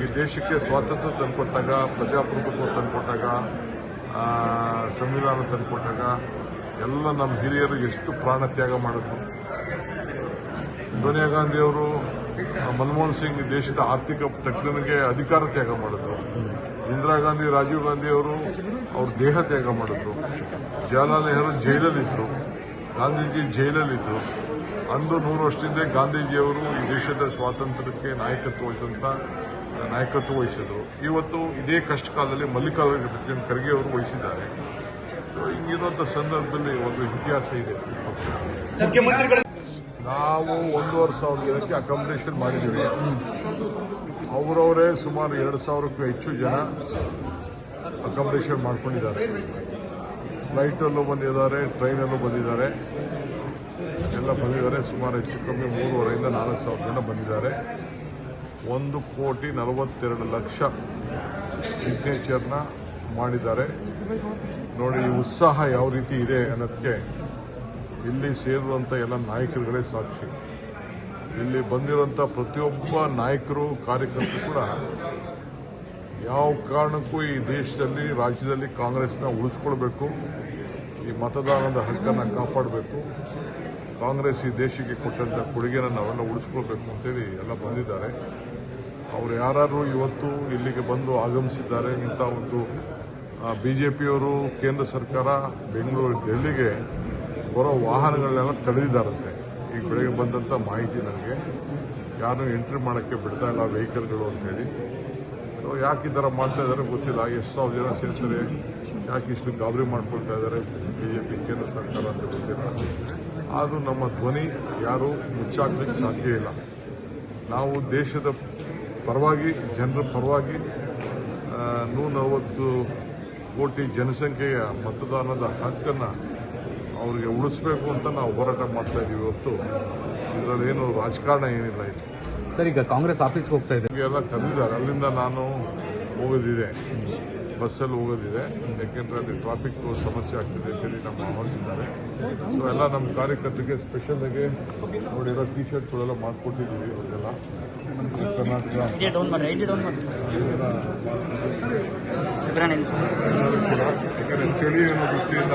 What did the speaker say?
ಈ ದೇಶಕ್ಕೆ ಸ್ವಾತಂತ್ರ್ಯ ತಂದುಕೊಟ್ಟಾಗ, ಪ್ರಜಾಪ್ರಭುತ್ವ ತಂದುಕೊಟ್ಟಾಗ ಸಂವಿಧಾನ ತಂದುಕೊಟ್ಟಾಗ ಎಲ್ಲ ನಮ್ಮ ಹಿರಿಯರು ಎಷ್ಟು ಪ್ರಾಣ ತ್ಯಾಗ ಮಾಡಿದ್ರು. ಸೋನಿಯಾ ಗಾಂಧಿಯವರು, ಮನಮೋಹನ್ ಸಿಂಗ್ ದೇಶದ ಆರ್ಥಿಕ ತಜ್ಞನಿಗೆ ಅಧಿಕಾರ ತ್ಯಾಗ ಮಾಡಿದ್ರು. ಇಂದಿರಾ ಗಾಂಧಿ, ರಾಜೀವ್ ಗಾಂಧಿ ಅವರು ಅವ್ರ ದೇಹ ತ್ಯಾಗ ಮಾಡಿದ್ರು. ಜವಾಹರ್ಲಾಲ್ ನೆಹರು ಜೈಲಲ್ಲಿದ್ದರು ಗಾಂಧೀಜಿ ಜೈಲಲ್ಲಿದ್ದರು ಅಂದು ನೂರು ವರ್ಷದಿಂದ ಗಾಂಧೀಜಿಯವರು ಈ ದೇಶದ ಸ್ವಾತಂತ್ರ್ಯಕ್ಕೆ ನಾಯಕತ್ವ ವಹಿಸಿದಂಥ ನಾಯಕತ್ವ ವಹಿಸಿದ್ರು. ಇವತ್ತು ಇದೇ ಕಷ್ಟ ಕಾಲದಲ್ಲಿ ಮಲ್ಲಿಕಾರ್ಜುನ ಖರ್ಗೆ ಅವರು ವಹಿಸಿದ್ದಾರೆ. ಸೊ ಹಿಂಗಿರುವಂಥ ಸಂದರ್ಭದಲ್ಲಿ ಒಂದು ಇತಿಹಾಸ ಇದೆ. ನಾವು ಒಂದೂವರೆ ಸಾವಿರ ಜನಕ್ಕೆ ಅಕಾಮಿಡೇಷನ್ ಮಾಡಿದ್ದೀವಿ. ಅವರವರೇ ಸುಮಾರು ಎರಡು ಸಾವಿರಕ್ಕೂ ಹೆಚ್ಚು ಜನ ಅಕಾಮಿಡೇಷನ್ ಮಾಡ್ಕೊಂಡಿದ್ದಾರೆ. ಫ್ಲೈಟಲ್ಲೂ ಬಂದಿದ್ದಾರೆ ಟ್ರೈನಲ್ಲೂ ಬಂದಿದ್ದಾರೆ. ಎಲ್ಲ ಬಂದಿದ್ದಾರೆ. ಸುಮಾರು ಹೆಚ್ಚು ಕಮ್ಮಿ ಮೂರುವರೆಯಿಂದ ನಾಲ್ಕು ಸಾವಿರ ಜನ ಬಂದಿದ್ದಾರೆ. ಒಂದು ಕೋಟಿ ನಲವತ್ತೆರಡು ಲಕ್ಷ ಸಿಗ್ನೇಚರ್ನ ಮಾಡಿದ್ದಾರೆ. ನೋಡಿ, ಈ ಉತ್ಸಾಹ ಯಾವ ರೀತಿ ಇದೆ ಅನ್ನೋದಕ್ಕೆ ಇಲ್ಲಿ ಸೇರಿರುವಂಥ ಎಲ್ಲ ನಾಯಕರುಗಳೇ ಸಾಕ್ಷಿ. ಇಲ್ಲಿ ಬಂದಿರುವಂಥ ಪ್ರತಿಯೊಬ್ಬ ನಾಯಕರು, ಕಾರ್ಯಕರ್ತರು ಕೂಡ ಯಾವ ಕಾರಣಕ್ಕೂ ಈ ದೇಶದಲ್ಲಿ, ರಾಜ್ಯದಲ್ಲಿ ಕಾಂಗ್ರೆಸ್ನ ಉಳಿಸ್ಕೊಳ್ಬೇಕು. ಈ ಮತದಾನದ ಹಕ್ಕನ್ನು ಕಾಪಾಡಬೇಕು. ಕಾಂಗ್ರೆಸ್ ಈ ದೇಶಕ್ಕೆ ಕೊಟ್ಟಂಥ ಕೊಡುಗೆನ ನಾವೆಲ್ಲ ಉಳಿಸ್ಕೊಳ್ಬೇಕು ಅಂತೇಳಿ ಎಲ್ಲ ಬಂದಿದ್ದಾರೆ. ಅವರು ಯಾರು ಇವತ್ತು ಇಲ್ಲಿಗೆ ಬಂದು ಆಗಮಿಸಿದ್ದಾರೆ, ಇಂಥ ಒಂದು ಬಿ ಜೆ ಪಿಯವರು ಕೇಂದ್ರ ಸರ್ಕಾರ, ಬೆಂಗಳೂರು, ಡೆಲ್ಲಿಗೆ ಬರೋ ವಾಹನಗಳನ್ನೆಲ್ಲ ತಡೆದಿದ್ದಾರಂತೆ. ಈ ಬೆಳಗ್ಗೆ ಬಂದಂಥ ಮಾಹಿತಿ ನನಗೆ. ಯಾರು ಎಂಟ್ರಿ ಮಾಡೋಕ್ಕೆ ಬಿಡ್ತಾ ಇಲ್ಲ ವೆಹಿಕಲ್ಗಳು ಅಂತೇಳಿ. ಸೊ ಯಾಕೆ ಈ ಥರ ಮಾಡ್ತಾ ಇದ್ದಾರೆ ಗೊತ್ತಿಲ್ಲ. ಎಷ್ಟು ಸಾವಿರ ಜನ ಸೇರ್ತಾರೆ. ಯಾಕೆ ಇಷ್ಟು ಗಾಬರಿ ಮಾಡ್ಕೊಳ್ತಾ ಇದ್ದಾರೆ ಬಿ ಜೆ ಪಿ ಕೇಂದ್ರ ಸರ್ಕಾರ ಅಂತ ಗೊತ್ತಿಲ್ಲ. ಆದರೂ ನಮ್ಮ ಧ್ವನಿ ಯಾರೂ ಮುಚ್ಚಾಕ್ಲಿಕ್ಕೆ ಸಾಧ್ಯ ಇಲ್ಲ. ನಾವು ದೇಶದ ಪರವಾಗಿ, ಜನರ ಪರವಾಗಿ ನೂರ ನಲವತ್ತು ಕೋಟಿ ಜನಸಂಖ್ಯೆಯ ಮತದಾನದ ಹಕ್ಕನ್ನು ಅವರಿಗೆ ಉಳಿಸ್ಬೇಕು ಅಂತ ನಾವು ಹೋರಾಟ ಮಾಡ್ತಾ ಇದ್ದೀವಿ ಹೊತ್ತು. ಇದರಲ್ಲಿ ಏನು ರಾಜಕಾರಣ ಏನಿಲ್ಲ ಇದು ಸರ್ ಈಗ ಕಾಂಗ್ರೆಸ್ ಆಫೀಸ್ಗೆ ಹೋಗ್ತಾ ಇದೆ. ಎಲ್ಲ ಕರೆದಿದ್ದಾರೆ ಅಲ್ಲಿಂದ ನಾನು ಹೋಗೋದಿದೆ. ಬಸ್ಸಲ್ಲಿ ಹೋಗೋದಿದೆ. ಯಾಕೆಂದ್ರೆ ಅಲ್ಲಿ ಟ್ರಾಫಿಕ್ ಸಮಸ್ಯೆ ಆಗ್ತಿದೆ ಅಂತೇಳಿ ನಮ್ಮ ಆಹ್ವಾನಿಸಿದ್ದಾರೆ. ಸೊ ಎಲ್ಲ ನಮ್ಮ ಕಾರ್ಯಕರ್ತರಿಗೆ ಸ್ಪೆಷಲ್ ಆಗಿ ನೋಡಿರೋ ಟಿ ಶರ್ಟ್ಗಳೆಲ್ಲ ಮಾಡಿಕೊಟ್ಟಿದ್ದೀವಿ ಇವರಿಗೆಲ್ಲ ಕರ್ನಾಟಕ ಚಳಿ ಅನ್ನೋ ದೃಷ್ಟಿಯಿಂದ